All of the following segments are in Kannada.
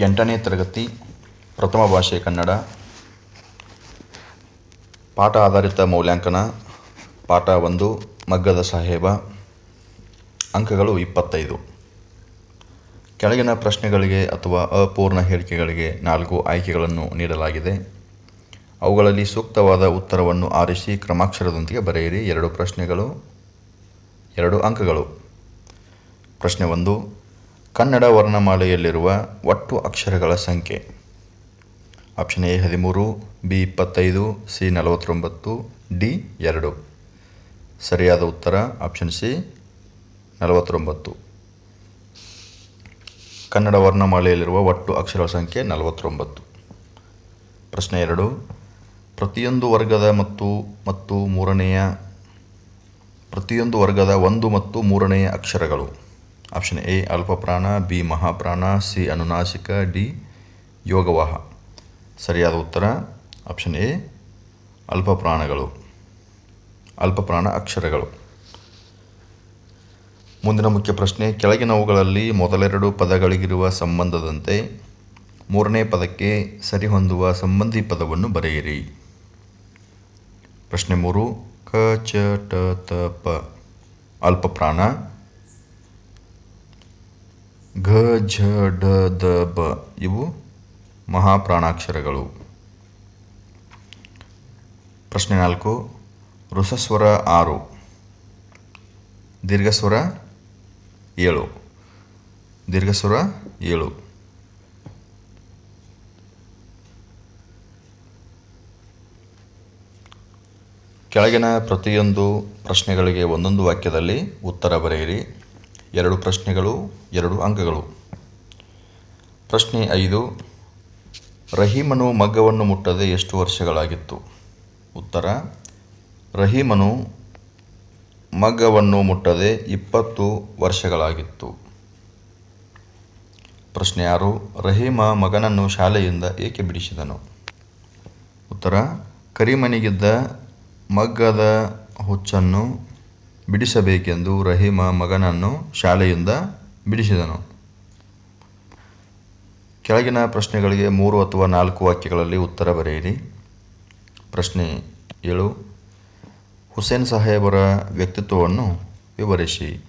ಎಂಟನೇ ತರಗತಿ ಪ್ರಥಮ ಭಾಷೆ ಕನ್ನಡ. ಪಾಠ ಆಧಾರಿತ ಮೌಲ್ಯಾಂಕನ, ಪಾಠ ಒಂದು, ಮಗ್ಗದ ಸಾಹೇಬ, ಅಂಕಗಳು ಇಪ್ಪತ್ತೈದು. ಕೆಳಗಿನ ಪ್ರಶ್ನೆಗಳಿಗೆ ಅಥವಾ ಅಪೂರ್ಣ ಹೇಳಿಕೆಗಳಿಗೆ ನಾಲ್ಕು ಆಯ್ಕೆಗಳನ್ನು ನೀಡಲಾಗಿದೆ. ಅವುಗಳಲ್ಲಿ ಸೂಕ್ತವಾದ ಉತ್ತರವನ್ನು ಆರಿಸಿ ಕ್ರಮಾಕ್ಷರದೊಂದಿಗೆ ಬರೆಯಿರಿ. ಎರಡು ಪ್ರಶ್ನೆಗಳು, ಎರಡು ಅಂಕಗಳು. ಪ್ರಶ್ನೆ ಒಂದು ಕನ್ನಡ ವರ್ಣಮಾಲೆಯಲ್ಲಿರುವ ಒಟ್ಟು ಅಕ್ಷರಗಳ ಸಂಖ್ಯೆ. ಆಪ್ಷನ್ ಎ ಹದಿಮೂರು, ಬಿ ಇಪ್ಪತ್ತೈದು, ಸಿ ನಲವತ್ತೊಂಬತ್ತು, ಡಿ ಎರಡು. ಸರಿಯಾದ ಉತ್ತರ ಆಪ್ಷನ್ ಸಿ ನಲವತ್ತೊಂಬತ್ತು. ಕನ್ನಡ ವರ್ಣಮಾಲೆಯಲ್ಲಿರುವ ಒಟ್ಟು ಅಕ್ಷರಗಳ ಸಂಖ್ಯೆ ನಲವತ್ತೊಂಬತ್ತು. ಪ್ರಶ್ನೆ ಎರಡು, ಪ್ರತಿಯೊಂದು ವರ್ಗದ ಮತ್ತು ಮತ್ತು ಮೂರನೆಯ, ಪ್ರತಿಯೊಂದು ವರ್ಗದ ಒಂದು ಮತ್ತು ಮೂರನೆಯ ಅಕ್ಷರಗಳು. ಆಪ್ಷನ್ ಎ ಅಲ್ಪಪ್ರಾಣ ಬಿ ಮಹಾಪ್ರಾಣ ಸಿ ಅನುನಾಶಿಕ ಡಿ ಯೋಗವಾಹ ಸರಿಯಾದ ಉತ್ತರ ಆಪ್ಷನ್ ಎ ಅಲ್ಪಪ್ರಾಣಗಳು ಅಲ್ಪಪ್ರಾಣ ಅಕ್ಷರಗಳು. ಮುಂದಿನ ಮುಖ್ಯ ಪ್ರಶ್ನೆ, ಕೆಳಗಿನವುಗಳಲ್ಲಿ ಮೊದಲೆರಡು ಪದಗಳಿಗಿರುವ ಸಂಬಂಧದಂತೆ ಮೂರನೇ ಪದಕ್ಕೆ ಸರಿಹೊಂದುವ ಸಂಬಂಧಿ ಪದವನ್ನು ಬರೆಯಿರಿ. ಪ್ರಶ್ನೆ ಮೂರು, ಕ, ಚ, ಟ, ತ, ಪ. ಅಲ್ಪಪ್ರಾಣ ಘ ಝ ಢ ದ ಬ ಇವು ಮಹಾಪ್ರಾಣಾಕ್ಷರಗಳು. ಪ್ರಶ್ನೆ ನಾಲ್ಕು. ಋಸಸ್ವರ ಆರು. ದೀರ್ಘಸ್ವರ ಏಳು. ದೀರ್ಘಸ್ವರ ಏಳು. ಕೆಳಗಿನ ಪ್ರತಿಯೊಂದು ಪ್ರಶ್ನೆಗಳಿಗೆ ಒಂದೊಂದು ವಾಕ್ಯದಲ್ಲಿ ಉತ್ತರ ಬರೆಯಿರಿ. ಎರಡು ಪ್ರಶ್ನೆಗಳು, ಎರಡು ಅಂಕಗಳು. ಪ್ರಶ್ನೆ ಐದು, ರಹೀಮನು ಮಗ್ಗವನ್ನು ಮುಟ್ಟದೆ ಎಷ್ಟು ವರ್ಷಗಳಾಗಿತ್ತು? ಉತ್ತರ, ರಹೀಮನು ಮಗ್ಗವನ್ನು ಮುಟ್ಟದೆ ಇಪ್ಪತ್ತು ವರ್ಷಗಳಾಗಿತ್ತು. ಪ್ರಶ್ನೆ ಆರು, ರಹೀಮ ಮಗನನ್ನು ಶಾಲೆಯಿಂದ ಏಕೆ ಬಿಡಿಸಿದನು? ಉತ್ತರ, ಕರಿಮನಿಗಿದ್ದ ಮಗ್ಗದ ಹುಚ್ಚನ್ನು ಬಿಡಿಸಬೇಕೆಂದು ರಹೀಮ ಮಗನನ್ನು ಶಾಲೆಯಿಂದ ಬಿಡಿಸಿದನು. ಕೆಳಗಿನ ಪ್ರಶ್ನೆಗಳಿಗೆ ಮೂರು ಅಥವಾ ನಾಲ್ಕು ವಾಕ್ಯಗಳಲ್ಲಿ ಉತ್ತರ ಬರೆಯಿರಿ. ಪ್ರಶ್ನೆ ಏಳು. ಹುಸೇನ್ ಸಾಹೇಬರ ವ್ಯಕ್ತಿತ್ವವನ್ನು ವಿವರಿಸಿ.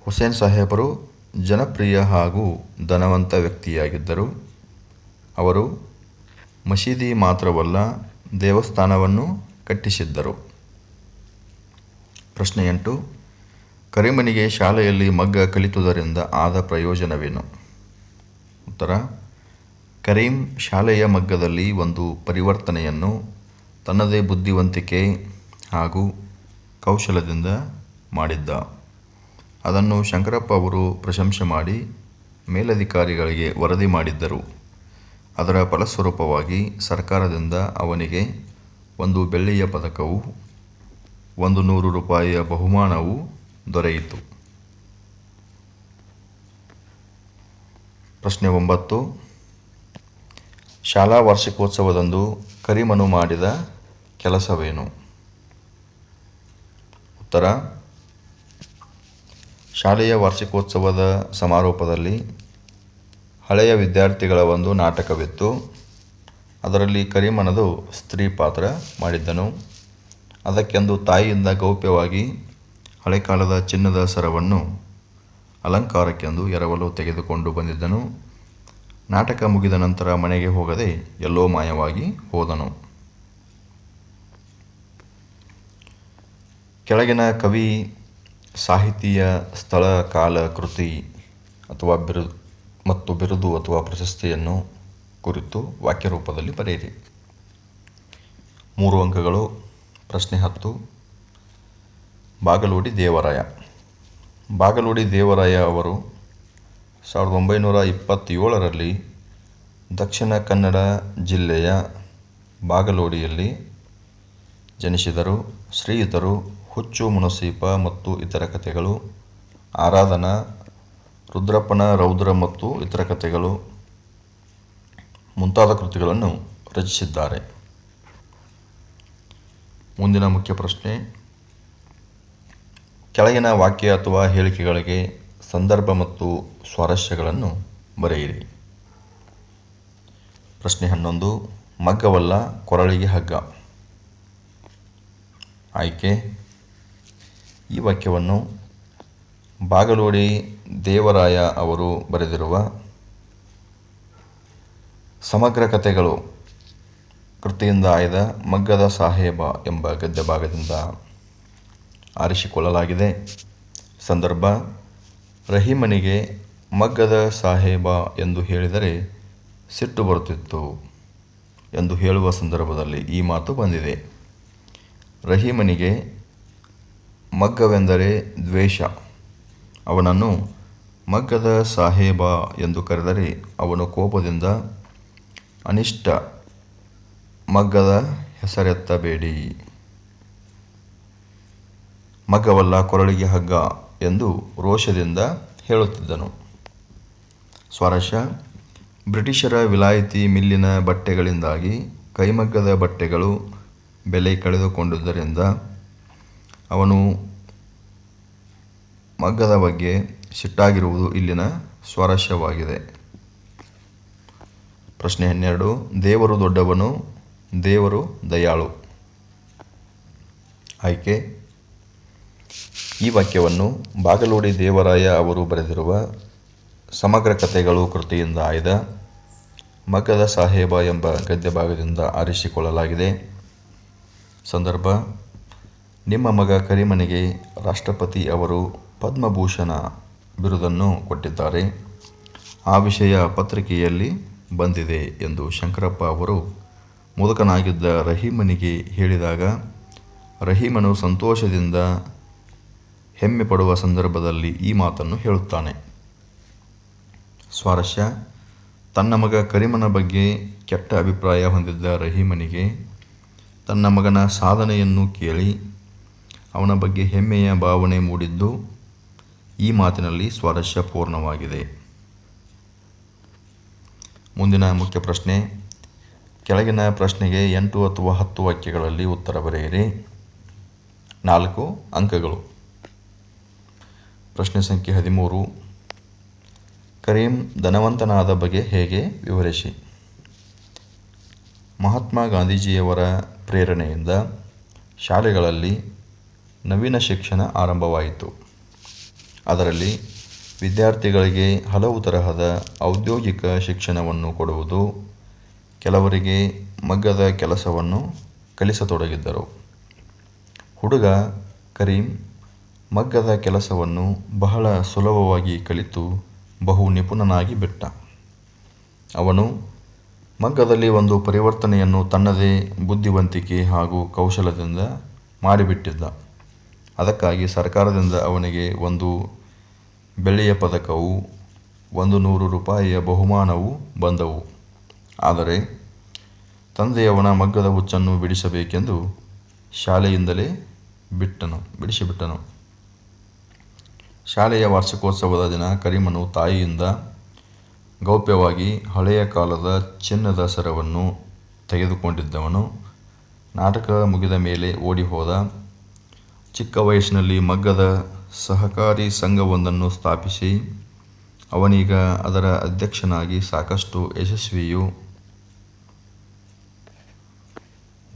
ಹುಸೇನ್ ಸಾಹೇಬರು ಜನಪ್ರಿಯ ಹಾಗೂ ಧನವಂತ ವ್ಯಕ್ತಿಯಾಗಿದ್ದರು. ಅವರು ಮಸೀದಿ ಮಾತ್ರವಲ್ಲ ದೇವಸ್ಥಾನವನ್ನು ಕಟ್ಟಿಸಿದ್ದರು. ಪ್ರಶ್ನೆ ಎಂಟು, ಕರಿಮನಿಗೆ ಶಾಲೆಯಲ್ಲಿ ಮಗ್ಗ ಕಲಿತುದರಿಂದ ಆದ ಪ್ರಯೋಜನವೇನು? ಉತ್ತರ, ಕರೀಂ ಶಾಲೆಯ ಮಗ್ಗದಲ್ಲಿ ಒಂದು ಪರಿವರ್ತನೆಯನ್ನು ತನ್ನದೇ ಬುದ್ಧಿವಂತಿಕೆ ಹಾಗೂ ಕೌಶಲದಿಂದ ಮಾಡಿದ್ದ. ಅದನ್ನು ಶಂಕರಪ್ಪ ಅವರು ಪ್ರಶಂಸೆ ಮಾಡಿ ಮೇಲಧಿಕಾರಿಗಳಿಗೆ ವರದಿ ಮಾಡಿದ್ದರು. ಅದರ ಫಲಸ್ವರೂಪವಾಗಿ ಸರ್ಕಾರದಿಂದ ಅವನಿಗೆ ಒಂದು ಬೆಳ್ಳಿಯ ಪದಕವು ಒಂದು ನೂರು ರೂಪಾಯಿಯ ಬಹುಮಾನವು ದೊರೆಯಿತು. ಪ್ರಶ್ನೆ ಒಂಬತ್ತು. ಶಾಲಾ ವಾರ್ಷಿಕೋತ್ಸವದಂದು ಕರಿಮನು ಮಾಡಿದ ಕೆಲಸವೇನು? ಉತ್ತರ. ಶಾಲೆಯ ವಾರ್ಷಿಕೋತ್ಸವದ ಸಮಾರೋಪದಲ್ಲಿ ಹಳೆಯ ವಿದ್ಯಾರ್ಥಿಗಳ ಒಂದು ನಾಟಕವಿತ್ತು. ಅದರಲ್ಲಿ ಕರಿಮನದು ಸ್ತ್ರೀ ಪಾತ್ರ ಮಾಡಿದ್ದನು. ಅದಕ್ಕೆಂದು ತಾಯಿಯಿಂದ ಗೌಪ್ಯವಾಗಿ ಹಳೆ ಕಾಲದ ಚಿನ್ನದ ಸರವನ್ನು ಅಲಂಕಾರಕ್ಕೆಂದು ಎರವಲು ತೆಗೆದುಕೊಂಡು ಬಂದಿದ್ದನು. ನಾಟಕ ಮುಗಿದ ನಂತರ ಮನೆಗೆ ಹೋಗದೆ ಎಲ್ಲೋ ಮಾಯವಾಗಿ ಹೋದನು. ಕೆಳಗಿನ ಕವಿ ಸಾಹಿತಿಯ ಸ್ಥಳ, ಕಾಲ, ಕೃತಿ ಅಥವಾ ಬಿರು, ಮತ್ತು ಬಿರುದು ಅಥವಾ ಪ್ರಶಸ್ತಿಯನ್ನು ಕುರಿತು ವಾಕ್ಯರೂಪದಲ್ಲಿ ಬರೆಯಿರಿ. ಮೂರು ಅಂಕಗಳು. ಪ್ರಶ್ನೆ ಹತ್ತು. ಬಾಗಲೋಡಿ ದೇವರಾಯ. ಬಾಗಲೋಡಿ ದೇವರಾಯ ಅವರು ಸಾವಿರದ ಒಂಬೈನೂರ ಇಪ್ಪತ್ತೇಳರಲ್ಲಿ ದಕ್ಷಿಣ ಕನ್ನಡ ಜಿಲ್ಲೆಯ ಬಾಗಲೋಡಿಯಲ್ಲಿ ಜನಿಸಿದರು. ಶ್ರೀಯುತರು ಹುಚ್ಚು, ಮುನಸೀಪ ಮತ್ತು ಇತರ ಕಥೆಗಳು, ಆರಾಧನಾ, ರುದ್ರಪ್ಪನ, ರೌದ್ರ ಮತ್ತು ಇತರ ಕಥೆಗಳು ಮುಂತಾದ ಕೃತಿಗಳನ್ನು ರಚಿಸಿದ್ದಾರೆ. ಮುಂದಿನ ಮುಖ್ಯ ಪ್ರಶ್ನೆ. ಕೆಳಗಿನ ವಾಕ್ಯ ಅಥವಾ ಹೇಳಿಕೆಗಳಿಗೆ ಸಂದರ್ಭ ಮತ್ತು ಸ್ವಾರಸ್ಯಗಳನ್ನು ಬರೆಯಿರಿ. ಪ್ರಶ್ನೆ ಹನ್ನೊಂದು, ಮಗ್ಗವಲ್ಲ ಕೊರಳಿಗೆ ಹಗ್ಗ. ಆಯ್ಕೆ, ಈ ವಾಕ್ಯವನ್ನು ಬಾಗಲೋಡಿ ದೇವರಾಯ ಅವರು ಬರೆದಿರುವ ಸಮಗ್ರ ಕಥೆಗಳು ಕೃತಿಯಿಂದ ಆಯ್ದ ಮಗ್ಗದ ಸಾಹೇಬ ಎಂಬ ಗದ್ಯ ಭಾಗದಿಂದ ಆರಿಸಿಕೊಳ್ಳಲಾಗಿದೆ. ಸಂದರ್ಭ, ರಹೀಮನಿಗೆ ಮಗ್ಗದ ಸಾಹೇಬ ಎಂದು ಹೇಳಿದರೆ ಸಿಟ್ಟು ಬರುತ್ತಿತ್ತು ಎಂದು ಹೇಳುವ ಸಂದರ್ಭದಲ್ಲಿ ಈ ಮಾತು ಬಂದಿದೆ. ರಹೀಮನಿಗೆ ಮಗ್ಗವೆಂದರೆ ದ್ವೇಷ. ಅವನನ್ನು ಮಗ್ಗದ ಸಾಹೇಬ ಎಂದು ಕರೆದರೆ ಅವನು ಕೋಪದಿಂದ ಅನಿಷ್ಟ ಮಗ್ಗದ ಹೆಸರೆತ್ತಬೇಡಿ. ಮಗ್ಗವಲ್ಲ ಕೊರಳಿಗೆ ಹಗ್ಗ ಎಂದು ರೋಷದಿಂದ ಹೇಳುತ್ತಿದ್ದನು. ಸ್ವರಶ, ಬ್ರಿಟಿಷರ ವಿಲಾಯಿತಿ ಮಿಲ್ಲಿನ ಬಟ್ಟೆಗಳಿಂದಾಗಿ ಕೈಮಗ್ಗದ ಬಟ್ಟೆಗಳು ಬೆಲೆ ಕಳೆದುಕೊಂಡಿದ್ದರಿಂದ ಅವನು ಮಗ್ಗದ ಬಗ್ಗೆ ಸಿಟ್ಟಾಗಿರುವುದು ಇಲ್ಲಿನ ಸ್ವಾರಸ್ಯವಾಗಿದೆ ಪ್ರಶ್ನೆ ಹನ್ನೆರಡು, ದೇವರು ದೊಡ್ಡವನು ದೇವರು ದಯಾಳು. ಆಯ್ಕೆ. ಈ ವಾಕ್ಯವನ್ನು ಬಾಗಲೋಡಿ ದೇವರಾಯ ಅವರು ಬರೆದಿರುವ ಸಮಗ್ರ ಕಥೆಗಳು ಕೃತಿಯಿಂದ ಆಯ್ದ ಮಗದ ಸಾಹೇಬ ಎಂಬ ಗದ್ಯ ಭಾಗದಿಂದ ಆರಿಸಿಕೊಳ್ಳಲಾಗಿದೆ. ಸಂದರ್ಭ. ನಿಮ್ಮ ಮಗ ಕರಿಮನೆಗೆ ರಾಷ್ಟ್ರಪತಿ ಅವರು ಪದ್ಮಭೂಷಣ ಬಿರುದನ್ನು ಕೊಟ್ಟಿದ್ದಾರೆ. ಆ ವಿಷಯ ಪತ್ರಿಕೆಯಲ್ಲಿ ಬಂದಿದೆ ಎಂದು ಶಂಕರಪ್ಪ ಅವರು ಮುದುಕನಾಗಿದ್ದ ರಹೀಮನಿಗೆ ಹೇಳಿದಾಗ, ರಹೀಮನು ಸಂತೋಷದಿಂದ ಹೆಮ್ಮೆ ಪಡುವ ಸಂದರ್ಭದಲ್ಲಿ ಈ ಮಾತನ್ನು ಹೇಳುತ್ತಾನೆ. ಸ್ವಾರಸ್ಯ, ತನ್ನ ಮಗ ಕರಿಮನ ಬಗ್ಗೆ ಕೆಟ್ಟ ಅಭಿಪ್ರಾಯ ಹೊಂದಿದ್ದ ರಹೀಮನಿಗೆ ತನ್ನ ಮಗನ ಸಾಧನೆಯನ್ನು ಕೇಳಿ, ಅವನ ಬಗ್ಗೆ ಹೆಮ್ಮೆಯ ಭಾವನೆ ಮೂಡಿದ್ದು ಈ ಮಾತಿನಲ್ಲಿ ಸ್ವಾರಸ್ಯಪೂರ್ಣವಾಗಿದೆ ಮುಂದಿನ ಮುಖ್ಯ ಪ್ರಶ್ನೆ ಕೆಳಗಿನ ಪ್ರಶ್ನೆಗೆ ಎಂಟು ಅಥವಾ ಹತ್ತು ವಾಕ್ಯಗಳಲ್ಲಿ ಉತ್ತರ ಬರೆಯಿರಿ. ನಾಲ್ಕು ಅಂಕಗಳು. ಪ್ರಶ್ನೆ ಸಂಖ್ಯೆ ಹದಿಮೂರು. ಕರೀಂ ಧನವಂತನಾದ ಬಗ್ಗೆ ಹೇಗೆ ವಿವರಿಸಿ? ಮಹಾತ್ಮ ಗಾಂಧೀಜಿಯವರ ಪ್ರೇರಣೆಯಿಂದ ಶಾಲೆಗಳಲ್ಲಿ ನವೀನ ಶಿಕ್ಷಣ ಆರಂಭವಾಯಿತು. ಅದರಲ್ಲಿ ವಿದ್ಯಾರ್ಥಿಗಳಿಗೆ ಹಲವು ತರಹದ ಔದ್ಯೋಗಿಕ ಶಿಕ್ಷಣವನ್ನು ಕೊಡುವುದು ಕೆಲವರಿಗೆ ಮಗ್ಗದ ಕೆಲಸವನ್ನು ಕಲಿಸತೊಡಗಿದ್ದರು. ಹುಡುಗ ಕರೀಂ ಮಗ್ಗದ ಕೆಲಸವನ್ನು ಬಹಳ ಸುಲಭವಾಗಿ ಕಲಿತು ಬಹು ನಿಪುಣನಾಗಿ ಬಿಟ್ಟ. ಅವನು ಮಗ್ಗದಲ್ಲಿ ಒಂದು ಪರಿವರ್ತನೆಯನ್ನು ತನ್ನದೇ ಬುದ್ಧಿವಂತಿಕೆ ಹಾಗೂ ಕೌಶಲದಿಂದ ಮಾಡಿಬಿಟ್ಟಿದ್ದ. ಅದಕ್ಕಾಗಿ ಸರ್ಕಾರದಿಂದ ಅವನಿಗೆ ಒಂದು ಬೆಳ್ಳಿಯ ಪದಕವು ಒಂದು ನೂರು ರೂಪಾಯಿಯ ಬಹುಮಾನವೂ ಬಂದವು. ಆದರೆ ತಂದೆಯವನ ಮಗ್ಗದ ಹುಚ್ಚನ್ನು ಬಿಡಿಸಬೇಕೆಂದು ಶಾಲೆಯಿಂದಲೇ ಬಿಟ್ಟನು, ಬಿಡಿಸಿಬಿಟ್ಟನು. ಶಾಲೆಯ ವಾರ್ಷಿಕೋತ್ಸವದ ದಿನ ಕರಿಮನು ತಾಯಿಯಿಂದ ಗೌಪ್ಯವಾಗಿ ಹಳೆಯ ಕಾಲದ ಚಿನ್ನದ ಸರವನ್ನು ತೆಗೆದುಕೊಂಡಿದ್ದವನು. ನಾಟಕ ಮುಗಿದ ಮೇಲೆ ಓಡಿ ಹೋದ ಚಿಕ್ಕ ವಯಸ್ಸಿನಲ್ಲಿ ಮಗ್ಗದ ಸಹಕಾರಿ ಸಂಘವೊಂದನ್ನು ಸ್ಥಾಪಿಸಿ, ಅವನೀಗ ಅದರ ಅಧ್ಯಕ್ಷನಾಗಿ ಸಾಕಷ್ಟು ಯಶಸ್ವಿಯೂ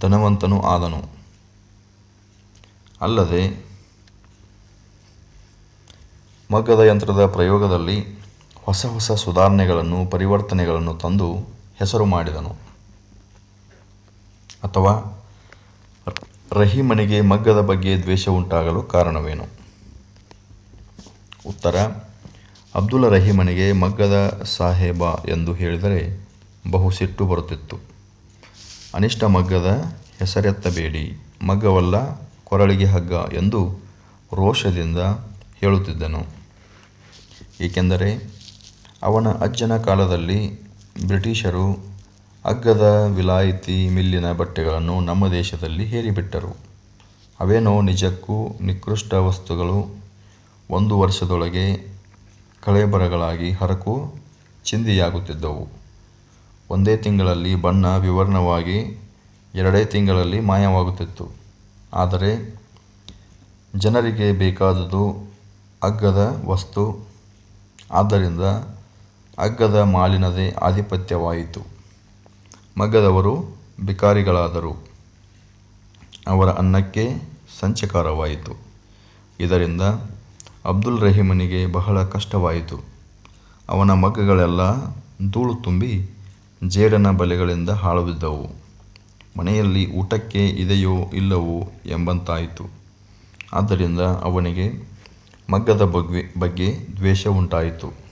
ಧನವಂತನೂ ಆದನು. ಅಲ್ಲದೆ, ಮಗ್ಗದ ಯಂತ್ರದ ಪ್ರಯೋಗದಲ್ಲಿ ಹೊಸ ಹೊಸ ಸುಧಾರಣೆಗಳನ್ನು, ಪರಿವರ್ತನೆಗಳನ್ನು ತಂದು ಹೆಸರು ಮಾಡಿದನು. ಅಥವಾ, ರಹೀಮನಿಗೆ ಮಗ್ಗದ ಬಗ್ಗೆ ದ್ವೇಷ ಉಂಟಾಗಲು ಕಾರಣವೇನು? ಉತ್ತರ, ಅಬ್ದುಲ್ ರಹೀಮನಿಗೆ ಮಗ್ಗದ ಸಾಹೇಬ ಎಂದು ಹೇಳಿದರೆ ಬಹು ಸಿಟ್ಟು ಬರುತ್ತಿತ್ತು. ಅನಿಷ್ಟ ಮಗ್ಗದ ಹೆಸರೆತ್ತಬೇಡಿ ಮಗ್ಗವಲ್ಲ ಕೊರಳಿಗೆ ಹಗ್ಗ ಎಂದು ರೋಷದಿಂದ ಹೇಳುತ್ತಿದ್ದನು. ಏಕೆಂದರೆ ಅವನ ಅಜ್ಜನ ಕಾಲದಲ್ಲಿ ಬ್ರಿಟಿಷರು ಅಗ್ಗದ ವಿಲಾಯಿತಿ ಮಿಲ್ಲಿನ ಬಟ್ಟೆಗಳನ್ನು ನಮ್ಮ ದೇಶದಲ್ಲಿ ಹೇರಿಬಿಟ್ಟರು. ಅವೇನೋ ನಿಜಕ್ಕೂ ನಿಕೃಷ್ಟ ವಸ್ತುಗಳು ಒಂದು ವರ್ಷದೊಳಗೆ ಕಳೆಬರಗಳಾಗಿ ಹರಕು ಚಿಂದಿಯಾಗುತ್ತಿದ್ದವು. ಒಂದೇ ತಿಂಗಳಲ್ಲಿ ಬಣ್ಣ ವಿವರ್ಣವಾಗಿ ಎರಡೇ ತಿಂಗಳಲ್ಲಿ ಮಾಯವಾಗುತ್ತಿತ್ತು. ಆದರೆ ಜನರಿಗೆ ಬೇಕಾದುದು ಅಗ್ಗದ ವಸ್ತು. ಆದ್ದರಿಂದ ಅಗ್ಗದ ಮಾಲಿನದೇ ಆಧಿಪತ್ಯವಾಯಿತು. ಮಗ್ಗದವರು ಬಿಕಾರಿಗಳಾದರು ಅವರ ಅನ್ನಕ್ಕೆ ಸಂಚಕಾರವಾಯಿತು. ಇದರಿಂದ ಅಬ್ದುಲ್ ರಹೀಮನಿಗೆ ಬಹಳ ಕಷ್ಟವಾಯಿತು. ಅವನ ಮಗ್ಗಗಳೆಲ್ಲ ಧೂಳು ತುಂಬಿ ಜೇಡನ ಬಲೆಗಳಿಂದ ಹಾಳುಬಿದ್ದವು. ಮನೆಯಲ್ಲಿ ಊಟಕ್ಕೆ ಇದೆಯೋ ಇಲ್ಲವೋ ಎಂಬಂತಾಯಿತು. ಆದ್ದರಿಂದ ಅವನಿಗೆ ಮಗ್ಗದ ಬಗ್ಗೆ ಬಗ್ಗೆ ದ್ವೇಷ ಉಂಟಾಯಿತು